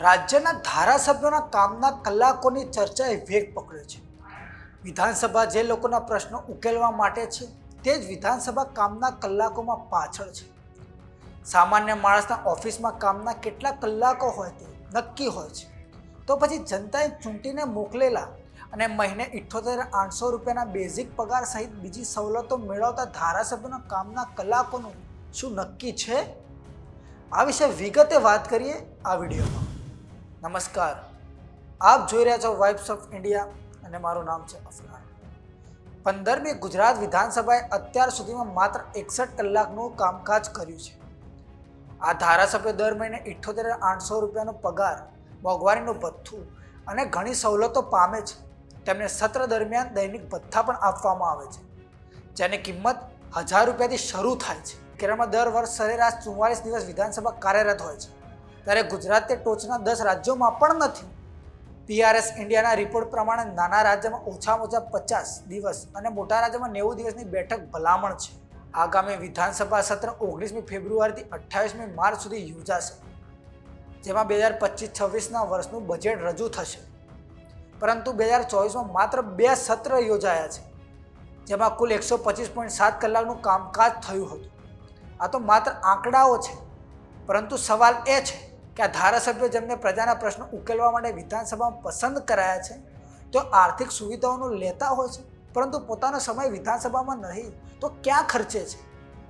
રાજ્યના ધારાસભ્યોના કામના કલાકોની ચર્ચાએ વેગ પકડ્યો છે. વિધાનસભા જે લોકોના પ્રશ્નો ઉકેલવા માટે છે, તે જ વિધાનસભા કામના કલાકોમાં પાછળ છે. સામાન્ય માણસના ઓફિસમાં કામના કેટલા કલાકો હોય તે નક્કી હોય છે. તો પછી જનતાએ ચૂંટીને મોકલેલા અને મહિને ઇઠ્ઠોતેર આઠસો રૂપિયાના બેઝિક પગાર સહિત બીજી સવલતો મેળવતા ધારાસભ્યોના કામના કલાકોનું શું નક્કી છે? આ વિશે વિગતે વાત કરીએ આ વિડીયોમાં. નમસ્કાર. આપ જોઈ રહ્યા છો વાઇબ્સ ઓફ ઇન્ડિયા અને મારું નામ છે અફરાન પંદરમી ગુજરાત વિધાનસભાએ અત્યાર સુધીમાં માત્ર એકસઠ કલાકનું કામકાજ કર્યું છે. આ ધારાસભ્ય દર મહિને ઇઠ્ઠોતેર આઠસો રૂપિયાનો પગાર, મોંઘવારીનું ભથ્થું અને ઘણી સવલતો પામે છે. તેમને સત્ર દરમિયાન દૈનિક ભથ્થા પણ આપવામાં આવે છે. જેની કિંમત હજાર રૂપિયાથી શરૂ થાય છે. કેરળમાં દર વર્ષ સરેરાશ ચુમ્માલીસ દિવસ વિધાનસભા કાર્યરત હોય છે. ત્યારે ગુજરાત તે ટોચના દસ રાજ્યોમાં પણ નથી. પીઆરએસ ઇન્ડિયાના રિપોર્ટ પ્રમાણે નાના રાજ્યમાં ઓછામાં ઓછા પચાસ દિવસ અને મોટા રાજ્યમાં નેવું દિવસની બેઠક ભલામણ છે. આગામી વિધાનસભા સત્ર ઓગણીસમી ફેબ્રુઆરીથી અઠ્ઠાવીસમી માર્ચ સુધી યોજાશે, જેમાં બે હજાર પચીસ છવ્વીસના વર્ષનું બજેટ રજૂ થશે. પરંતુ બે હજાર ચોવીસમાં માત્ર બે સત્ર યોજાયા છે, જેમાં કુલ એકસો પચીસ પોઈન્ટ સાત કલાકનું કામકાજ થયું હતું. આ તો માત્ર આંકડાઓ છે, પરંતુ સવાલ એ છે કે આ ધારાસભ્યો જેમને પ્રજાના પ્રશ્નો ઉકેલવા માટે વિધાનસભામાં પસંદ કરાયા છે તો આર્થિક સુવિધાઓનો લેતા હોય છે, પરંતુ પોતાનો સમય વિધાનસભામાં નહીં, તો ક્યાં ખર્ચે છે?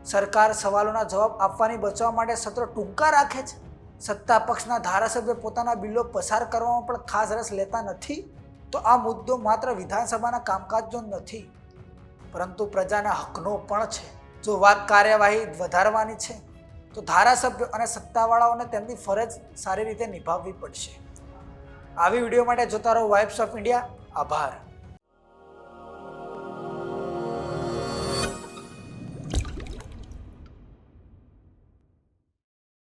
સરકાર સવાલોના જવાબ આપવાની બચવા માટે સત્ર ટૂંકા રાખે છે? સત્તા પક્ષના ધારાસભ્ય પોતાના બિલો પસાર કરવામાં પણ ખાસ રસ લેતા નથી? તો આ મુદ્દો માત્ર વિધાનસભાના કામકાજનો નથી, પરંતુ પ્રજાના હકનો પણ છે. જો વાત કાર્યવાહી વધારવાની છે તો ધારાસભ્યો અને સત્તાવાળાઓને તેમની ફરજ સારી રીતે નિભાવવી પડશે. આવી વીડિયો માટે જોતા રહો વાઇબ્સ ઓફ ઇન્ડિયા આભાર.